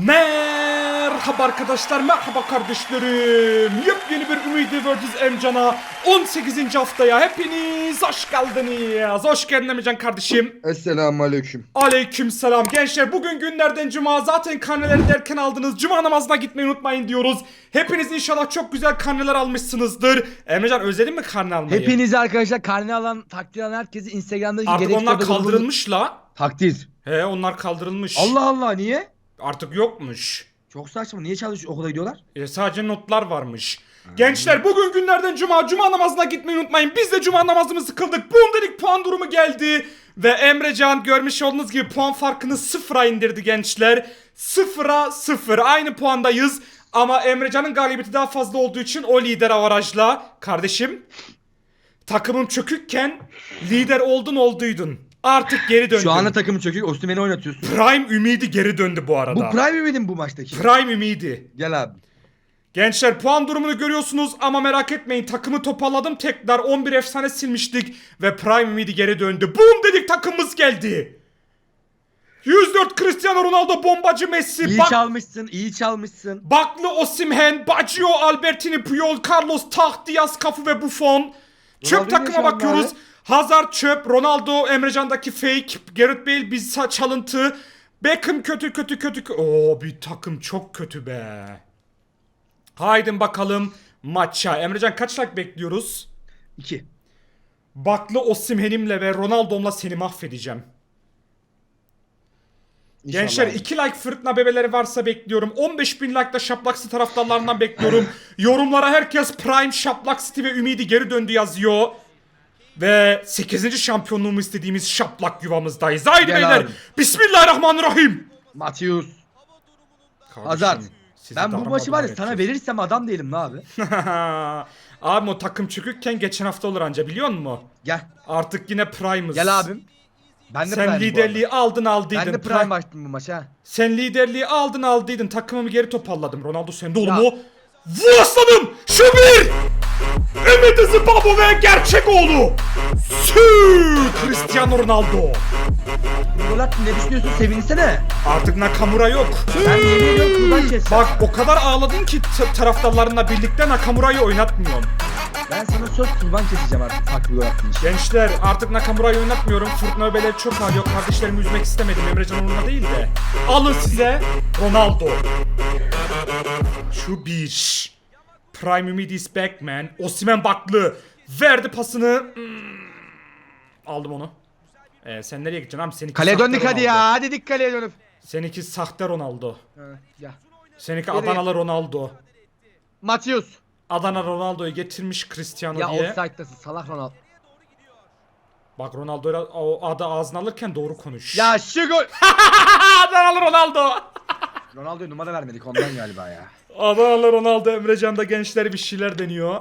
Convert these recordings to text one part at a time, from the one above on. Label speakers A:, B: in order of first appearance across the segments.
A: Merhaba arkadaşlar, merhaba kardeşlerim. Yepyeni bir Ümidi vs Emcan'a 18. haftaya hepiniz hoş geldiniz. Hoş geldin Emcan kardeşim.
B: Esselamu aleyküm.
A: Aleyküm selam gençler. Bugün günlerden cuma zaten karneleri derken aldınız. Cuma namazına gitmeyi unutmayın diyoruz. Hepiniz inşallah çok güzel karneler almışsınızdır. Emrecan özledin mi karne almayı?
C: Hepiniz arkadaşlar karne alan, takdir alan herkesi Instagram'da
A: Artık
C: gerekli
A: onlar kaldırılmış la.
C: Takdir.
A: He onlar kaldırılmış.
C: Allah Allah niye?
A: Artık yokmuş.
C: Çok saçma. Niye çalışıyor okula gidiyorlar?
A: E, sadece notlar varmış. Gençler bugün günlerden cuma, cuma namazına gitmeyi unutmayın. Biz de cuma namazımızı kıldık. Bundelik puan durumu geldi. Ve Emrecan görmüş olduğunuz gibi puan farkını sıfıra indirdi gençler. Sıfıra sıfır. Aynı puandayız. Ama Emrecan'ın galibiyeti daha fazla olduğu için o lider avarajla. Kardeşim takımım çökükken lider oldun olduydun. Artık geri döndün.
C: Şu anda takımı çöküyor. Osimhen'i oynatıyorsun.
A: Prime ümidi geri döndü bu arada.
C: Bu Prime miydim bu maçtaki?
A: Prime ümidi.
C: Gel abi.
A: Gençler puan durumunu görüyorsunuz ama merak etmeyin takımı toparladım tekrar 11 efsane silmiştik ve Prime Midi geri döndü. Boom dedik takımımız geldi. 104 Cristiano Ronaldo bombacı Messi,
C: İyi
A: bak,
C: çalmışsın, iyi çalmışsın.
A: Baklı Osimhen, Baggio, Albertini, Puyol, Carlos, Taht, Diaz, Cafu ve Buffon. Çöp takıma bakıyoruz.
C: abi?
A: Hazard çöp, Ronaldo Emrecan'daki fake, Gareth Bale sa- çalıntı. Beckham kötü kötü kötü. kö- Oo bir takım çok kötü be. Haydi bakalım maça. Emrecan kaç like bekliyoruz?
C: 2.
A: Baklı Osimhen'imle ve Ronaldo'mla seni mahvedeceğim. Gençler 2 like fırtına bebeleri varsa bekliyorum. 15 bin like da Şaplaksı taraftarlarından bekliyorum. Yorumlara herkes Prime Şaplak City ve Ümidi geri döndü yazıyor. Ve 8. şampiyonluğumu istediğimiz şaplak yuvamızdayız. Haydi
C: Gel
A: beyler.
C: abi.
A: Bismillahirrahmanirrahim.
C: Matius.
A: Kardeşim,
C: Hazard.
A: sizi
C: Ben bu maçı var ya sana verirsem adam değilim la abi.
A: Abi o takım çökükken geçen hafta olur anca biliyor musun?
C: Gel.
A: Artık yine Prime'ız.
C: Gel abim. Ben de
A: Sen
C: Prime'im bu
A: liderliği aldın aldıydın.
C: Ben de
A: Prime-
C: Prime açtım bu maça.
A: Sen liderliği aldın aldıydın. Takımımı geri toparladım. Ronaldo sende oğlum
C: Ya.
A: o. Vur aslanım! Şu bir! Ümit Izi Babo ve gerçek oğlu! Sü! Cristiano Ronaldo!
C: Gol attın ne düşünüyorsun sevinsene.
A: Artık Nakamura yok.
C: Ben yemin ediyorum kurban keseceğim.
A: Bak o kadar ağladın ki t- taraftarlarınla birlikte Nakamura'yı oynatmıyorum.
C: Ben sana söz kurban keseceğim artık gol attığın için.
A: Gençler artık Nakamura'yı oynatmıyorum. Fırtına öbeleri çok ağrıyor. Kardeşlerimi üzmek istemedim. Emrecan onunla değil de. Alın size Ronaldo. Şu bir. Prime Ümidi is back man. Osimen baklı. Verdi pasını. Hmm. Aldım onu. Ee, sen nereye gideceksin abi? Seninki
C: Kaleye döndük hadi ya. Hadi dik kaleye dönüp.
A: Seninki sahte Ronaldo.
C: Ha, Ya.
A: Seninki? Adanalı Ronaldo.
C: Matius.
A: Adana Ronaldo'yu getirmiş Cristiano
C: Ya
A: diye.
C: offside'dasın salak Ronaldo.
A: Bak Ronaldo'ya o adı ağzına alırken doğru konuş.
C: Ya şu gol.
A: Adanalı Ronaldo.
C: Ronaldo'ya numara vermedik ondan galiba ya.
A: Adanalı Ronaldo Emrecan'da gençler bir şeyler deniyor.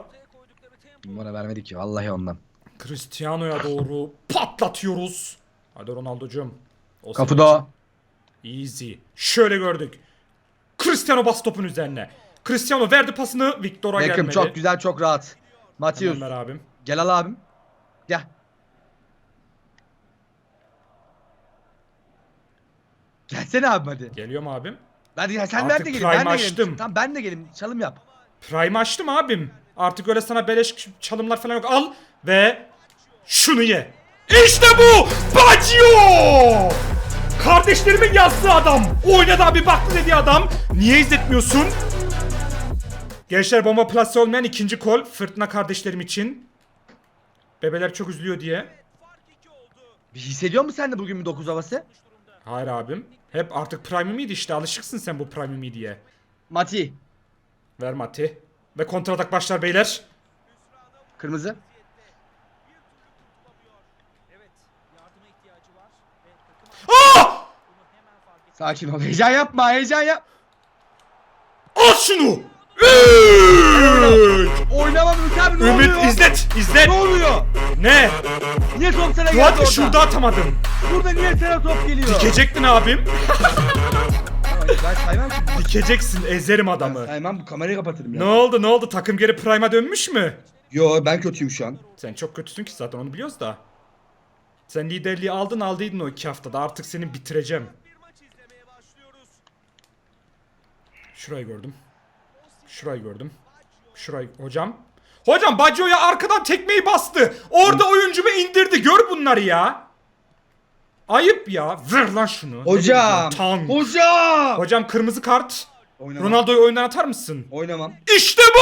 C: Numara vermedik ya vallahi ondan.
A: Cristiano'ya doğru patlatıyoruz. Hadi Ronaldo'cum. O
C: Kapıda.
A: Easy. Şöyle gördük. Cristiano bas topun üzerine. Cristiano verdi pasını Victor'a
C: Beckham
A: gelmedi.
C: çok güzel çok rahat. Matius.
A: Hemen ver abim.
C: Gel al abim. Gel. Gelsene abim hadi.
A: Geliyorum abim.
C: Hadi ya sen
A: Artık
C: ben de
A: prime
C: Ben de
A: açtım.
C: Tamam ben de geleyim. Çalım yap.
A: Prime açtım abim. Artık öyle sana beleş çalımlar falan yok. Al ve şunu ye. İşte bu! Baggio! Kardeşlerimin yazdığı adam. Oynadı abi baktı dedi adam. Niye izletmiyorsun? Gençler bomba plase olmayan ikinci kol. Fırtına kardeşlerim için. Bebeler çok üzülüyor diye.
C: Bir hissediyor musun sen de bugün bir 9 havası?
A: Hayır abim. Hep artık prime miydi işte. Alışıksın sen bu prime mi diye.
C: Mati.
A: Ver Mati. Ve kontratak başlar beyler.
C: Kırmızı.
A: Ah!
C: Sakin ol. Heyecan yapma. Heyecan yap.
A: Al şunu!
C: Ümit abi ne
A: Ümit
C: oluyor?
A: izlet, izlet.
C: Ne oluyor?
A: Ne?
C: Niye top sana geldi orada?
A: şurada atamadım.
C: Burada niye sana top geliyor?
A: Dikecektin abim.
C: Tamam, Ben saymam ki.
A: Dikeceksin, ezerim adamı.
C: saymam bu kamerayı kapatırım ya.
A: Ne oldu, ne oldu? Takım geri Prime'a dönmüş mü?
B: Yo ben kötüyüm şu an.
A: Sen çok kötüsün ki zaten onu biliyoruz da. Sen liderliği aldın aldıydın o iki haftada. Artık seni bitireceğim. Şurayı gördüm. Şurayı gördüm. Şurayı hocam. Hocam Baggio'ya arkadan tekmeyi bastı. Orada oyuncumu indirdi. Gör bunları ya. Ayıp ya. Ver lan şunu.
C: Hocam.
A: Tam.
C: Hocam.
A: Hocam kırmızı kart.
C: Oynamam.
A: Ronaldo'yu oyundan atar mısın?
C: Oynamam.
A: İşte bu!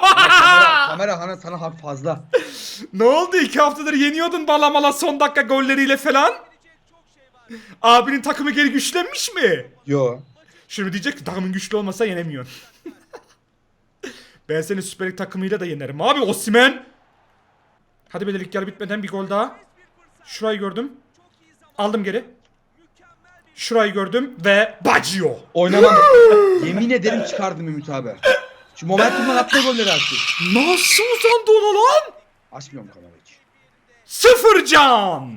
C: kamera, kamera sana, sana hak fazla.
A: ne oldu? iki haftadır yeniyordun balamala son dakika golleriyle falan. Abinin takımı geri güçlenmiş mi?
C: Yo.
A: Şimdi diyecek ki takımın güçlü olmasa yenemiyorsun. Ben seni Süper Lig takımıyla da yenerim. Abi Osimen. Hadi be lig yarı bitmeden bir gol daha. Şurayı gördüm. Aldım geri. Şurayı gördüm ve Baggio.
C: Oynamam. Yemin ederim çıkardım Ümit abi. Şu momentumdan attığı golleri artık.
A: Nasıl uzandı ona lan?
C: Açmıyorum kamerayı hiç.
A: Sıfır can.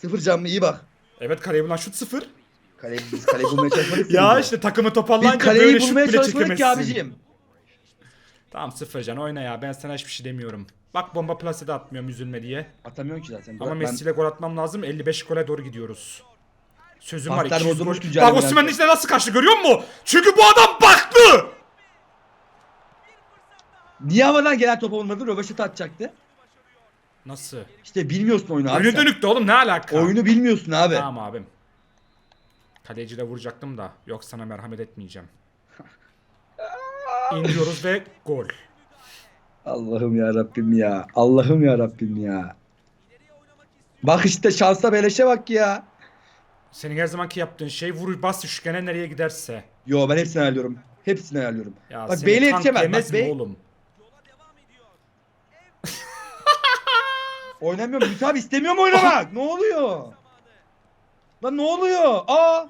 C: Sıfır canlı iyi bak.
A: Evet kaleye bulan şut sıfır.
C: Kaleyi, biz kaleyi bulmaya çalışmadık
A: Ya işte takımı
C: Biz
A: toparlayınca
C: kaleyi
A: böyle şut
C: bulmaya
A: bile
C: çalışmadık ki
A: çekemezsin. Tamam sıfır can oyna ya ben sana hiçbir şey demiyorum. Bak bomba plasede atmıyorum üzülme diye.
C: Atamıyorsun ki zaten.
A: Ama
C: Ben-
A: Messi ile gol atmam lazım 55 gole doğru gidiyoruz. Sözüm var
C: Farklar
A: 200 gol.
C: bozulmuş
A: Bak Osimhen'in
C: ederken.
A: içine nasıl kaçtı görüyor musun? Çünkü bu adam baktı.
C: Niye havadan gelen top olmadı? Röveşata atacaktı.
A: Nasıl?
C: İşte bilmiyorsun oyunu abi
A: Önü
C: sen.
A: dönüktü oğlum ne alaka?
C: Oyunu bilmiyorsun abi.
A: Tamam abim. Kaleciyle vuracaktım da yok sana merhamet etmeyeceğim. İndiriyoruz ve gol.
C: Allah'ım ya Rabbim ya. Allah'ım ya Rabbim ya. Bak işte şansa beleşe bak ya.
A: Senin her zamanki yaptığın şey vur bas üçgene nereye giderse.
C: Yo ben hepsini ayarlıyorum. Hepsini ayarlıyorum.
A: Ya
C: Bak
A: tank
C: yetişemez. Bak Bey
A: oğlum?
C: oynamıyorum. Ümit abi istemiyorum oynamak. ne oluyor? Lan ne oluyor? Aa!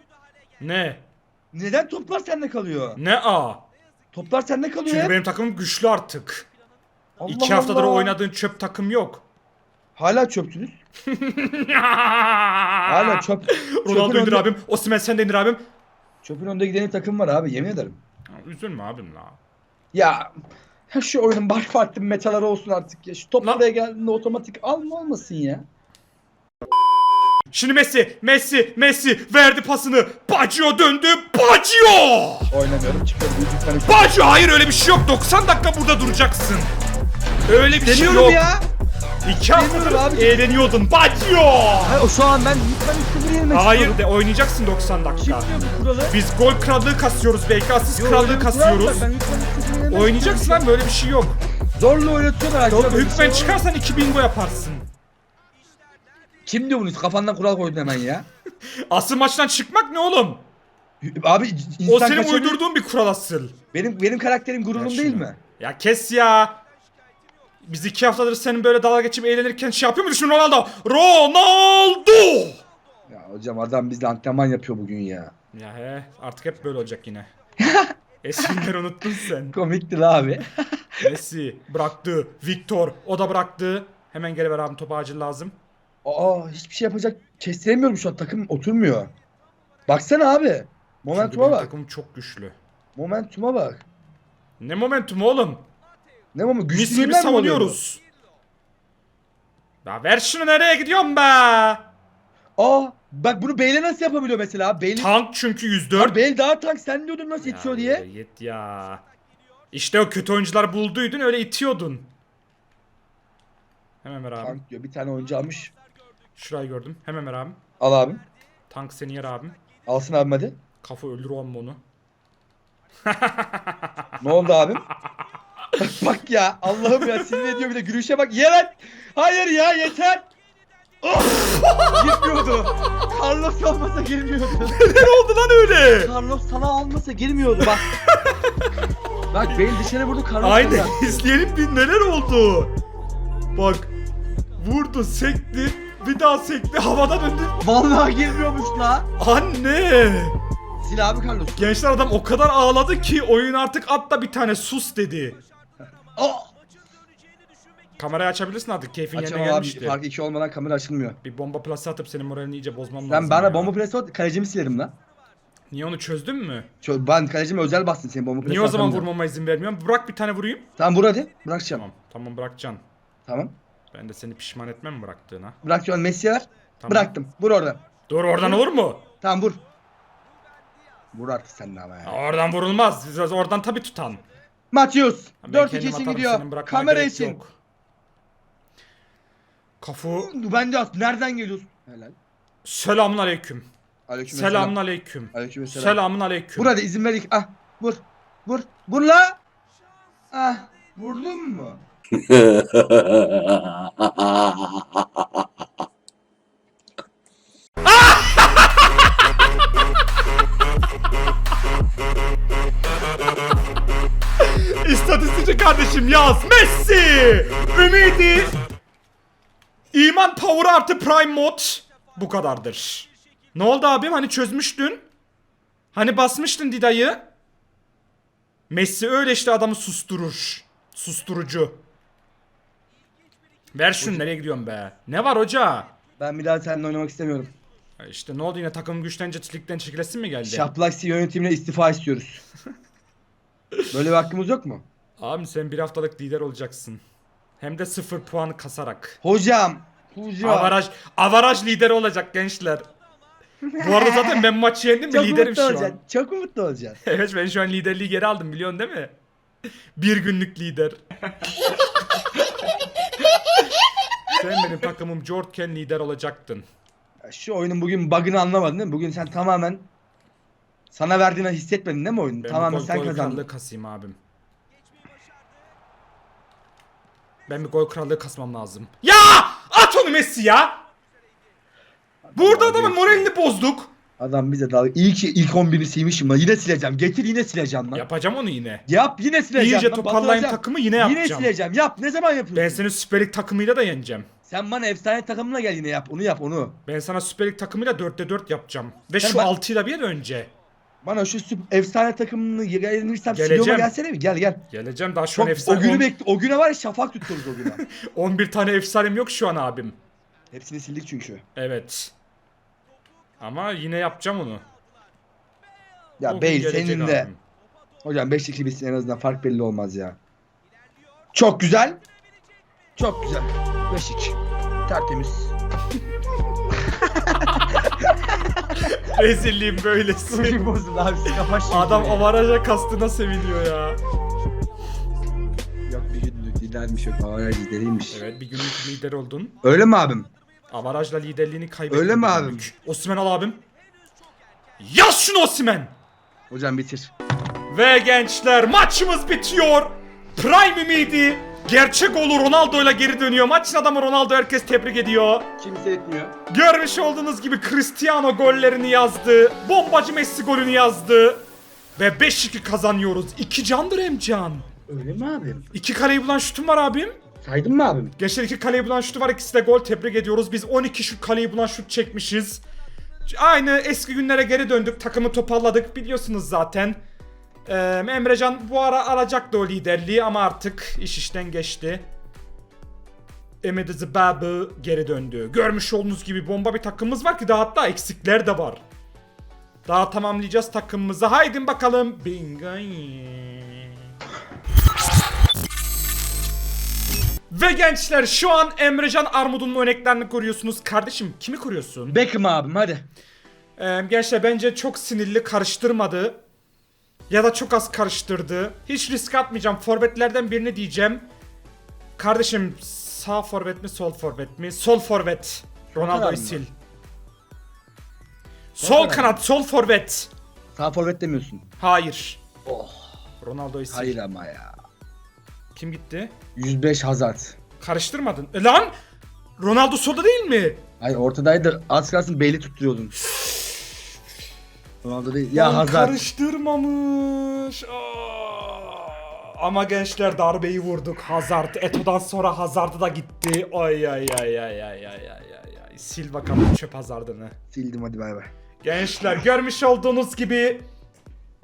A: Ne?
C: Neden toplar sende kalıyor?
A: Ne a?
C: Toplar sende kalıyor
A: Çünkü
C: hep.
A: benim takımım güçlü artık.
C: Allah
A: İki haftadır
C: Allah.
A: oynadığın çöp takım yok.
C: Hala çöptünüz. Hala çöp.
A: Ronaldo indir
C: önde-
A: abim. Osimhen sen de indir abim.
C: Çöpün önde giden takım var abi yemin ederim.
A: Ya, Üzülme abim la.
C: Ya ya şu oyunun baş farklı metaları olsun artık ya. Şu top
A: Lan-
C: buraya geldiğinde otomatik alma olmasın ya.
A: Şimdi Messi, Messi, Messi verdi pasını. Baggio döndü. Baggio!
C: Oynamıyorum çıkıyorum.
A: Baggio hayır öyle bir şey yok. 90 dakika burada duracaksın. Öyle bir şey
C: Demiyorum
A: yok.
C: ya.
A: İki haftadır
C: Demiyorum abicim.
A: eğleniyordun. Baggio!
C: Hayır, şu an ben lütfen 3-0 yenilmek
A: Hayır de oynayacaksın 90 dakika.
C: Kim diyor bu kuralı?
A: Biz gol krallığı kasıyoruz belki asist
C: Yo,
A: krallığı
C: bir kural
A: kasıyoruz.
C: var. Ben lütfen 3-0 yenilmek
A: Oynayacaksın lan böyle bir şey yok.
C: Zorla oynatıyorlar. Arkadaşlar.
A: hükmen çıkarsan 2 bingo yaparsın.
C: Kim diyor bunu? Kafandan kural koydun hemen ya.
A: Asıl maçtan çıkmak ne oğlum?
C: Abi insan
A: O senin
C: kaçabilir-
A: uydurduğun bir kural asıl.
C: Benim benim karakterim gururum
A: Ya
C: değil mi?
A: Ya kes ya. Biz iki haftadır senin böyle dalga geçip eğlenirken şey yapıyor muydun şimdi Ronaldo? Ronaldo!
C: Ya hocam adam bizle antrenman yapıyor bugün ya.
A: Ya he artık hep böyle olacak yine. Eskileri unuttun sen.
C: Komikti la abi.
A: Messi bıraktı. Victor o da bıraktı. Hemen geri ver abi topu acil lazım.
C: Aa hiçbir şey yapacak. Kestiremiyorum şu an takım oturmuyor. Baksana abi. Momentuma bak.
A: takımım çok güçlü.
C: Momentuma bak.
A: Ne momentum oğlum?
C: Ne moment?
A: Mis gibi savunuyoruz. Ya ver şunu nereye gidiyorsun be?
C: Aa bak bunu Bale nasıl yapabiliyor mesela? Bale,
A: Tank çünkü
C: Abi
A: 104.
C: Bale daha tank sen diyordun nasıl itiyor diye.
A: Yet ya. İşte o kötü oyuncular bulduydun öyle itiyordun. Hemen ver abi.
C: Tank diyor bir tane oyuncu almış.
A: Şurayı gördüm. Hemen ver abim.
C: Al abim.
A: Tank seni yer abim.
C: Alsın abim hadi.
A: Kafa öldür o amma onu.
C: Ne oldu abim? bak ya Allah'ım ya sinir ediyor bir de gülüşe bak. Ye lan. Hayır ya yeter. Girmiyordu. Carlos olmasa girmiyordu.
A: ne oldu lan öyle?
C: Carlos sana almasa girmiyordu bak. bak Bale dışarı vurdu Carlos
A: Aynen izleyelim bir neler oldu. Bak. Vurdu sekti. Bir daha sekti havadan döndü.
C: Vallahi girmiyormuş la.
A: Anne.
C: Sil abi Carlos.
A: Gençler adam o kadar ağladı ki oyun artık at da bir tane sus dedi.
C: Aa!
A: Kamerayı açabilirsin artık keyfin yerine
C: Açamam abi
A: gelmişti.
C: fark 2 olmadan kamera açılmıyor.
A: Bir bomba plası atıp senin moralini iyice bozmam lazım.
C: Sen bana
A: ya.
C: bomba presi at kalecimi silerim lan.
A: Niye onu çözdün mü?
C: Çö- Ben kalecime özel bastım senin bomba presi
A: Niye o zaman
C: atamıyorum.
A: vurmama izin vermiyorsun? Bırak bir tane vurayım.
C: Tamam vur hadi. Bırakacağım.
A: Tamam. Tamam bırakacaksın. Ben de seni pişman etmem bıraktığına.
C: Bırakıyorum Messi'ye ver.
A: Tamam.
C: Bıraktım. Vur oradan.
A: Dur oradan olur mu?
C: Tamam vur. Vur artık sen de ama ya.
A: Oradan vurulmaz. Biz Oradan tabi tutan.
C: Matius.
A: Ben
C: 4-2
A: kendim
C: için
A: atarım,
C: gidiyor.
A: bırakmana
C: Kamera
A: gerek
C: için.
A: yok. Kafu.
C: Ben de at. Nereden geliyorsun? Helal.
A: Selamun aleyküm.
C: Aleyküm
A: Selamun aleyküm.
C: Aleyküm selam.
A: Selamun aleyküm.
C: Vur hadi izin ver. Ah vur. Vur. Vur la. Ah. Vurdun mu?
A: İstatistikçi kardeşim yaz. Messi. Ümidi. İman power artı prime mod. Bu kadardır. Ne oldu abim? Hani çözmüştün? Hani basmıştın Dida'yı? Messi öyle işte adamı susturur. Susturucu. Ver şunu nereye gidiyorsun be? Ne var hoca?
C: Ben bir daha seninle oynamak istemiyorum.
A: İşte ne oldu yine takım güçlenince ligden çekilesin mi geldi?
C: Şaplaksi yönetimine istifa istiyoruz. Böyle bir hakkımız yok mu?
A: Abi sen bir haftalık lider olacaksın. Hem de sıfır puan kasarak.
C: Hocam. Hocam.
A: Avaraj, avaraj lideri olacak gençler. Bu arada zaten ben maçı yendim
C: Çok
A: liderim
C: mutlu
A: şu
C: olacaksın.
A: an.
C: Çok mutlu olacaksın.
A: Evet ben şu an liderliği geri aldım biliyorsun değil mi? Bir günlük lider. Sen benim takımım Jortken lider olacaktın.
C: Şu oyunun bugün bug'ını anlamadın değil mi? Bugün sen tamamen sana verdiğini hissetmedin değil mi oyunu?
A: Ben
C: tamamen
A: gol,
C: sen
A: gol
C: kazandın.
A: krallığı kasayım abim. Ben bir gol krallığı kasmam lazım. Ya! At onu Messi ya! Burada adamın moralini bozduk.
C: Adam bize dalga. İyi ki ilk 11'i silmişim lan. Yine sileceğim. Getir yine sileceğim lan. Yap,
A: Yapacağım onu yine.
C: yine sileceğim.
A: İyice
C: lan.
A: toparlayayım
C: Batıracağım.
A: takımı yine
C: Yine
A: yapacağım.
C: sileceğim. Yap. Ne zaman yapıyorsun?
A: Ben senin Süper Lig takımıyla da yeneceğim.
C: Sen bana efsane takımına gel yine yap. Onu yap onu.
A: Ben sana Süper Lig takımıyla 4'te 4 yapacağım. Ve
C: Sen
A: şu
C: bak-
A: 6'yla bir önce.
C: Bana şu süp- efsane takımını yenilirsem
A: Geleceğim.
C: Silyoma gelsene mi? Gel gel.
A: Geleceğim daha şu an
C: Çok,
A: efsane.
C: o günü bekle. O güne var ya şafak tutuyoruz o güne.
A: 11 tane efsanem yok şu an abim.
C: Hepsini sildik çünkü.
A: Evet. Ama yine yapacağım onu. O
C: Ya
A: gün gelecek
C: senin de.
A: abim.
C: Hocam 5-2 bitsin en azından fark belli olmaz ya. Çok güzel. Çok güzel. 5-2. Tertemiz.
A: Rezilliğim böylesi.
C: Çocuk bozuldu abi şimdi.
A: Adam avaraja kastına seviniyor ya.
C: Yok bir günlük lidermiş yok. Avaraj lideriymiş.
A: Evet bir günlük lider oldun.
C: Öyle mi abim?
A: Avarajla liderliğini kaybettin.
C: Öyle mi abim?
A: Osimhen al abim. Yaz şunu Osimhen.
C: Hocam bitir.
A: Ve gençler maçımız bitiyor. Prime ümidi. Gerçek olur Ronaldo ile geri dönüyor. Maçın adamı Ronaldo herkes tebrik ediyor.
C: Kimse etmiyor.
A: Görmüş olduğunuz gibi Cristiano gollerini yazdı. Bombacı Messi golünü yazdı. Ve 5-2 kazanıyoruz. 2 candır hem can.
C: Öyle mi abim?
A: 2 kaleyi bulan şutum var abim.
C: Saydın mı abim?
A: Gençler 2 kaleyi bulan şutu var. İkisi de gol. Tebrik ediyoruz. Biz 12 şut kaleyi bulan şut çekmişiz. Aynı eski günlere geri döndük. Takımı toparladık. Biliyorsunuz zaten. Ee, Emrecan bu ara alacaktı o liderliği ama artık iş işten geçti. Emre Zibabı geri döndü. Görmüş olduğunuz gibi bomba bir takımımız var ki daha hatta eksikler de var. Daha tamamlayacağız takımımızı. Haydi bakalım. Bingay. Ve gençler şu an Emrecan Armud'un örneklerini koruyorsunuz. Kardeşim kimi koruyorsun?
C: Beckham abim hadi.
A: Ee, gençler bence çok sinirli karıştırmadı. Ya da çok az karıştırdı. Hiç risk atmayacağım. Forvetlerden birini diyeceğim. Kardeşim sağ forvet mi sol forvet mi? Sol forvet. Ronaldo'yu sil. Sol
C: kanat
A: kanat, sol forvet.
C: Sağ forvet demiyorsun.
A: Hayır.
C: Oh.
A: Ronaldo'yu sil.
C: Hayır ama ya.
A: Kim gitti?
C: 105 Hazard.
A: Karıştırmadın. E lan! Ronaldo solda değil mi?
C: Hayır ortadaydı. Az kalsın Beyli tutturuyordun. Ronaldo değil. Ya Hazard.
A: karıştırmamış. Ama gençler darbeyi vurduk. Hazard. Eto'dan sonra Hazard'a da gitti. Ay ay ay ay ay ay ay ay. ay. Sil bakalım çöp Hazard'ını.
C: Sildim hadi bay bay.
A: Gençler görmüş olduğunuz gibi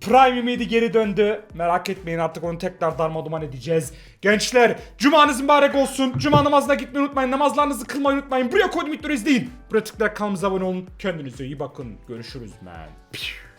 A: Prime Ümidi geri döndü. Merak etmeyin artık onu tekrar darmaduman edeceğiz. Gençler cumanız mübarek olsun. Cuma namazına gitmeyi unutmayın. Namazlarınızı kılmayı unutmayın. Buraya koydum videoları izleyin. Buraya tıklayarak kanalımıza abone olun. Kendinize iyi bakın. Görüşürüz man. Piu.